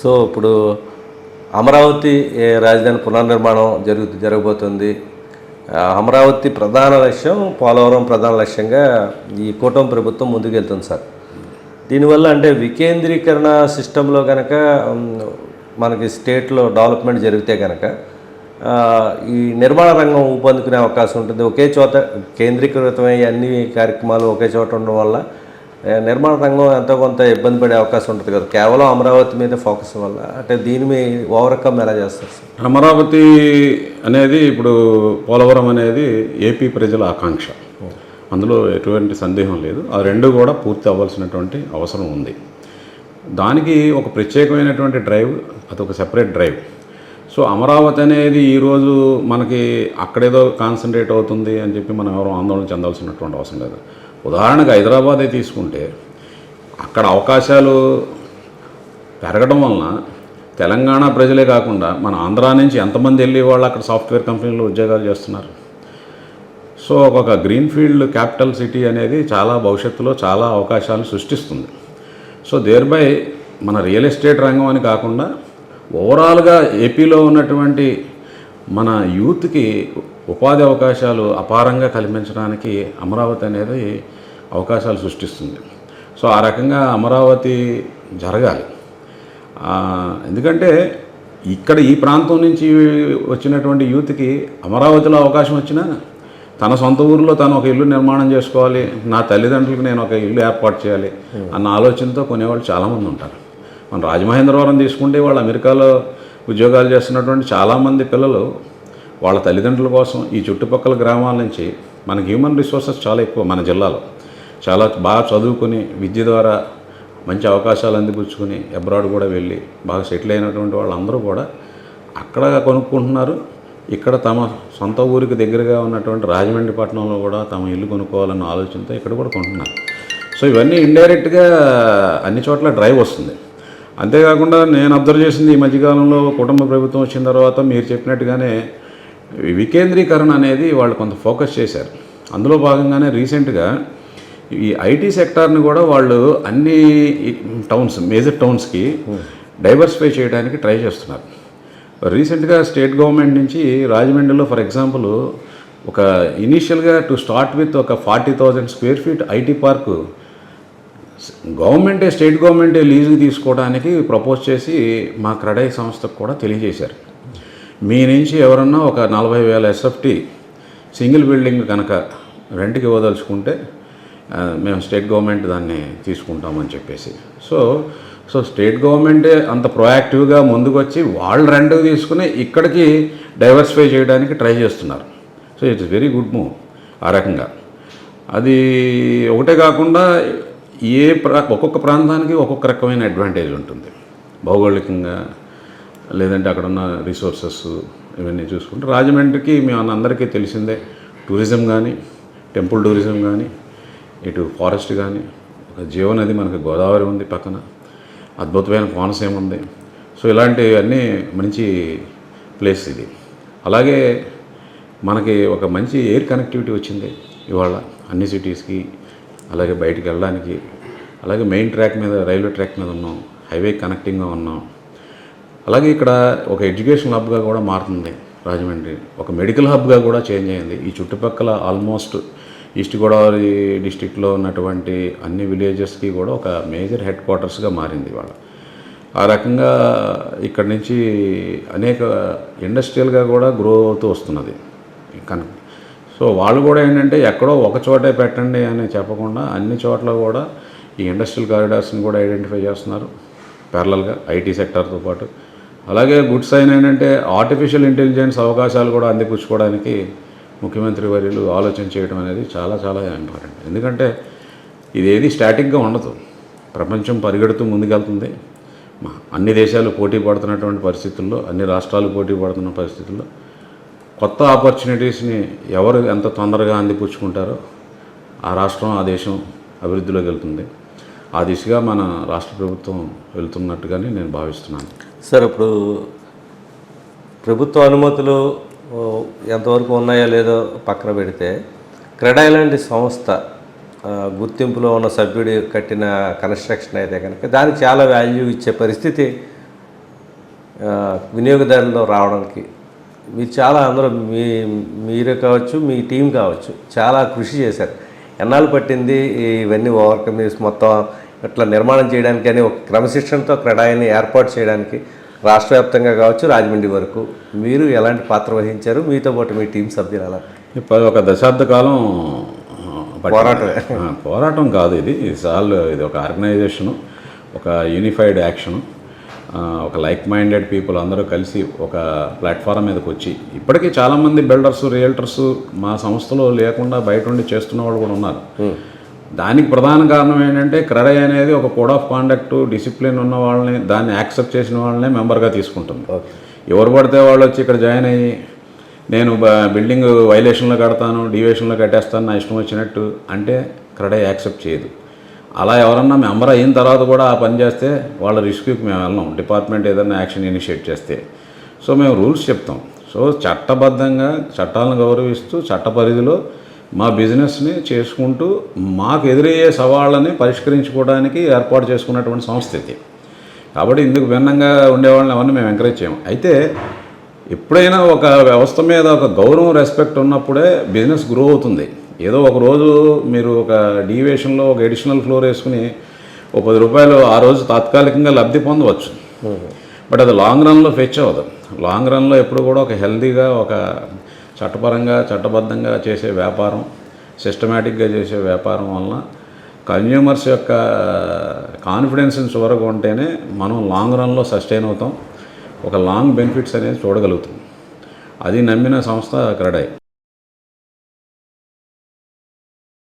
So ఇప్పుడు అమరావతి రాజధాని పునర్నిర్మాణం జరుగు జరగబోతుంది. అమరావతి ప్రధాన లక్ష్యం పోలవరం ప్రధాన లక్ష్యంగా ఈ కూటమి ప్రభుత్వం ముందుకెళ్తుంది సార్. దీనివల్ల అంటే వికేంద్రీకరణ సిస్టంలో కనుక మనకి స్టేట్లో డెవలప్మెంట్ జరిగితే కనుక ఈ నిర్మాణ రంగం ఊపందుకునే అవకాశం ఉంటుంది. ఒకే చోట కేంద్రీకృతమై అన్ని కార్యక్రమాలు ఒకే చోట ఉండడం వల్ల నిర్మాణ రంగం ఎంతో కొంత ఇబ్బంది పడే అవకాశం ఉంటుంది కదా. కేవలం అమరావతి మీద ఫోకస్ వల్ల అంటే దీని మీ ఓవర్కమ్ ఎలా చేస్తారు సార్? అమరావతి అనేది ఇప్పుడు పోలవరం అనేది ఏపీ ప్రజల ఆకాంక్ష. అందులో ఎటువంటి సందేహం లేదు. ఆ రెండు కూడా పూర్తి అవ్వాల్సినటువంటి అవసరం ఉంది. దానికి ఒక ప్రత్యేకమైనటువంటి డ్రైవ్ అదొక సెపరేట్ డ్రైవ్. సో అమరావతి అనేది ఈరోజు మనకి అక్కడేదో కాన్సన్ట్రేట్ అవుతుంది అని చెప్పి మనం ఎవరు ఆందోళన చెందాల్సినటువంటి అవసరం లేదు. ఉదాహరణకు హైదరాబాదే తీసుకుంటే అక్కడ అవకాశాలు పెరగడం వలన తెలంగాణ ప్రజలే కాకుండా మన ఆంధ్ర నుంచి ఎంతమంది వెళ్ళి వాళ్ళు అక్కడ సాఫ్ట్వేర్ కంపెనీలో ఉద్యోగాలు చేస్తున్నారు. సో ఒక గ్రీన్ ఫీల్డ్ క్యాపిటల్ సిటీ అనేది చాలా భవిష్యత్తులో చాలా అవకాశాలు సృష్టిస్తుంది. సో దేర్బై మన రియల్ ఎస్టేట్ రంగం అని కాకుండా ఓవరాల్గా ఏపీలో ఉన్నటువంటి మన యూత్కి ఉపాధి అవకాశాలు అపారంగా కల్పించడానికి అమరావతి అనేది అవకాశాలు సృష్టిస్తుంది. సో ఆ రకంగా అమరావతి జరగాలి. ఎందుకంటే ఇక్కడ ఈ ప్రాంతం నుంచి వచ్చినటువంటి యూత్కి అమరావతిలో అవకాశం వచ్చినా తన సొంత ఊరిలో తను ఒక ఇల్లు నిర్మాణం చేసుకోవాలి నా తల్లిదండ్రులకు నేను ఒక ఇల్లు ఏర్పాటు చేయాలి అన్న ఆలోచనతో కొనేవాళ్ళు చాలామంది ఉంటారు. మన రాజమహేంద్రవరం తీసుకుంటే వాళ్ళు అమెరికాలో ఉద్యోగాలు చేస్తున్నటువంటి చాలామంది పిల్లలు వాళ్ళ తల్లిదండ్రుల కోసం ఈ చుట్టుపక్కల గ్రామాల నుంచి మనకి హ్యూమన్ రిసోర్సెస్ చాలా ఎక్కువ మన జిల్లాలో. చాలా బాగా చదువుకుని విద్య ద్వారా మంచి అవకాశాలు అందిపుచ్చుకుని అబ్రాడ్ కూడా వెళ్ళి బాగా సెటిల్ అయినటువంటి వాళ్ళందరూ కూడా అక్కడ కొనుక్కుంటున్నారు. ఇక్కడ తమ సొంత ఊరికి దగ్గరగా ఉన్నటువంటి రాజమండ్రి పట్టణంలో కూడా తమ ఇల్లు కొనుక్కోవాలన్న ఆలోచనతో ఇక్కడ కూడా కొంటున్నారు. సో ఇవన్నీ ఇండైరెక్ట్గా అన్ని చోట్ల డ్రైవ్ వస్తుంది. అంతేకాకుండా నేను అబ్జర్వ్ చేసింది ఈ మధ్యకాలంలో కుటుంబ ప్రభుత్వం వచ్చిన తర్వాత మీరు చెప్పినట్టుగానే వికేంద్రీకరణ అనేది వాళ్ళు కొంత ఫోకస్ చేశారు. అందులో భాగంగానే రీసెంట్గా ఈ ఐటీ సెక్టార్ని కూడా వాళ్ళు అన్ని టౌన్స్ మేజర్ టౌన్స్కి డైవర్సిఫై చేయడానికి ట్రై చేస్తున్నారు. రీసెంట్గా స్టేట్ గవర్నమెంట్ నుంచి రాజమండ్రిలో ఫర్ ఎగ్జాంపుల్ ఒక ఇనీషియల్గా టు స్టార్ట్ విత్ ఒక forty thousand square feet IT park గవర్నమెంటే స్టేట్ గవర్నమెంటే లీజు తీసుకోవడానికి ప్రపోజ్ చేసి మా క్రెడై సంస్థకు కూడా తెలియజేశారు. మీ నుంచి ఎవరన్నా ఒక నలభై వేల ఎస్ఎఫ్టీ సింగిల్ బిల్డింగ్ కనుక రెంట్కి ఇవ్వదలుచుకుంటే మేము స్టేట్ గవర్నమెంట్ దాన్ని తీసుకుంటామని చెప్పేసి. సో సో స్టేట్ గవర్నమెంటే అంత ప్రొయాక్టివ్గా ముందుకు వచ్చి వాళ్ళు రెంట్ తీసుకుని ఇక్కడికి డైవర్సిఫై చేయడానికి ట్రై చేస్తున్నారు. So it's very good move ఆ రకంగా. అది ఒకటే కాకుండా ఏ ప్రా ఒక్కొక్క ప్రాంతానికి ఒక్కొక్క రకమైన అడ్వాంటేజ్ ఉంటుంది. భౌగోళికంగా లేదంటే అక్కడ ఉన్న రిసోర్సెస్ ఇవన్నీ చూసుకుంటే రాజమండ్రికి మేము అందరికీ తెలిసిందే టూరిజం కానీ టెంపుల్ టూరిజం కానీ ఇటు ఫారెస్ట్ కానీ ఒక జీవనది మనకి గోదావరి ఉంది పక్కన అద్భుతమైన కోనసీమ ఉంది. సో ఇలాంటివన్నీ మంచి ప్లేస్ ఇది. అలాగే మనకి ఒక మంచి ఎయిర్ కనెక్టివిటీ వచ్చింది ఇవాళ అన్ని సిటీస్కి అలాగే బయటికి వెళ్ళడానికి అలాగే మెయిన్ ట్రాక్ మీద రైల్వే ట్రాక్ మీద ఉన్నాం హైవే కనెక్టింగ్గా ఉన్నాం. అలాగే ఇక్కడ ఒక ఎడ్యుకేషన్ హబ్గా కూడా మారుతుంది రాజమండ్రి. ఒక మెడికల్ హబ్గా కూడా చేంజ్ అయింది. ఈ చుట్టుపక్కల ఆల్మోస్ట్ ఈస్ట్ గోదావరి డిస్టిక్లో ఉన్నటువంటి అన్ని విలేజెస్కి కూడా ఒక మేజర్ హెడ్ క్వార్టర్స్గా మారింది ఇవాళ. ఆ రకంగా ఇక్కడ నుంచి అనేక ఇండస్ట్రియల్గా కూడా గ్రో అవుతూ వస్తున్నది కనుక సో వాళ్ళు కూడా ఏంటంటే ఎక్కడో ఒక చోటే పెట్టండి అని చెప్పకుండా అన్ని చోట్ల కూడా ఈ ఇండస్ట్రియల్ కారిడార్స్ని కూడా ఐడెంటిఫై చేస్తున్నారు ప్యారలల్గా ఐటీ సెక్టార్తో పాటు. అలాగే గుడ్ సైన్ ఏంటంటే ఆర్టిఫిషియల్ ఇంటెలిజెన్స్ అవకాశాలు కూడా అందిపుచ్చుకోవడానికి ముఖ్యమంత్రి వర్యులు ఆలోచన చేయడం అనేది చాలా చాలా ఇంపార్టెంట్. ఎందుకంటే ఇదేది స్టాటిక్గా ఉండదు. ప్రపంచం పరిగెడుతూ ముందుకెళ్తుంది. అన్ని దేశాలు పోటీ పడుతున్నటువంటి పరిస్థితుల్లో అన్ని రాష్ట్రాలు పోటీ పడుతున్న పరిస్థితుల్లో కొత్త ఆపర్చునిటీస్ని ఎవరు ఎంత తొందరగా అందిపుచ్చుకుంటారో ఆ రాష్ట్రం ఆ దేశం అభివృద్ధిలోకి వెళ్తుంది. ఆ దిశగా మన రాష్ట్ర ప్రభుత్వం వెళ్తున్నట్టుగానే నేను భావిస్తున్నాను. సార్ ఇప్పుడు ప్రభుత్వ అనుమతులు ఎంతవరకు ఉన్నాయో లేదో పక్కన పెడితే క్రెడా లాంటి సంస్థ గుర్తింపులో ఉన్న సభ్యుడి కట్టిన కన్స్ట్రక్షన్ అయితే కనుక దానికి చాలా వాల్యూ ఇచ్చే పరిస్థితి వినియోగదారుల్లో వినియోగదారులు రావడానికి మీరు చాలా అందరూ మీ మీరే కావచ్చు మీ టీం కావచ్చు చాలా కృషి చేశారు. ఎన్నాళ్ళు పట్టింది ఇవన్నీ ఓవర్కమ్ చేసి మొత్తం ఇట్లా నిర్మాణం చేయడానికి అని ఒక క్రమశిక్షణతో క్రెడాయిని ఏర్పాటు చేయడానికి రాష్ట్ర వ్యాప్తంగా కావచ్చు రాజమండ్రి వరకు మీరు ఎలాంటి పాత్ర వహించారు? మీతో పాటు మీ టీం సభ్యులు ఎలా? ఇప్పుడు ఒక దశాబ్ద కాలం. ఆ, పోరాటం కాదు ఇది. సాల్ ఇది ఒక ఆర్గనైజేషను ఒక యూనిఫైడ్ యాక్షను. ఒక లైక్ మైండెడ్ పీపుల్ అందరూ కలిసి ఒక ప్లాట్ఫారం మీదకి వచ్చి ఇప్పటికీ చాలామంది బిల్డర్స్ రియల్టర్స్ మా సంస్థలో లేకుండా బయట ఉండి చేస్తున్న వాళ్ళు కూడా ఉన్నారు. దానికి ప్రధాన కారణం ఏంటంటే క్రెడై అనేది ఒక కోడ్ ఆఫ్ కాండక్ట్ డిసిప్లిన్ ఉన్న వాళ్ళని దాన్ని యాక్సెప్ట్ చేసిన వాళ్ళనే మెంబర్గా తీసుకుంటుంది. ఎవరు పడితే వాళ్ళు వచ్చి ఇక్కడ జాయిన్ అయ్యి నేను బ- బిల్డింగ్ వైలేషన్లో కడతాను డివేషన్లో కట్టేస్తాను నా ఇష్టం వచ్చినట్టు అంటే క్రెడై యాక్సెప్ట్ చేయదు. అలా ఎవరన్నా మెంబర్ అయిన తర్వాత కూడా ఆ పని చేస్తే వాళ్ళ రిస్క్కి మేము వెళ్ళాం డిపార్ట్మెంట్ ఏదైనా యాక్షన్ ఇనిషియేట్ చేస్తే. సో మేము రూల్స్ చెప్తాం. సో చట్టబద్ధంగా చట్టాలను గౌరవిస్తూ చట్ట పరిధిలో మా బిజినెస్ని చేసుకుంటూ మాకు ఎదురయ్యే సవాళ్ళని పరిష్కరించుకోవడానికి ఏర్పాటు చేసుకున్నటువంటి సంస్థ ఇది. కాబట్టి ఇందుకు భిన్నంగా ఉండేవాళ్ళని ఎవరిని మేము ఎంకరేజ్ చేయము. అయితే ఎప్పుడైనా ఒక వ్యవస్థ మీద ఒక గౌరవం రెస్పెక్ట్ ఉన్నప్పుడే బిజినెస్ గ్రో అవుతుంది. ఏదో ఒక రోజు మీరు ఒక డీవియేషన్లో ఒక ఎడిషనల్ ఫ్లోర్ వేసుకుని ఒక పది రూపాయలు ఆ రోజు తాత్కాలికంగా లబ్ధి పొందవచ్చు. బట్ అది లాంగ్ రన్లో ఫెచ్ అవ్వదు. లాంగ్ రన్లో ఎప్పుడు కూడా ఒక హెల్తీగా ఒక చట్టపరంగా చట్టబద్ధంగా చేసే వ్యాపారం సిస్టమేటిక్గా చేసే వ్యాపారం వలన కన్జ్యూమర్స్ యొక్క కాన్ఫిడెన్స్ చివరకు ఉంటేనే మనం లాంగ్ రన్లో సస్టైన్ అవుతాం. ఒక లాంగ్ బెనిఫిట్స్ అనేది చూడగలుగుతాం. అది నమ్మిన సంస్థ క్రెడై.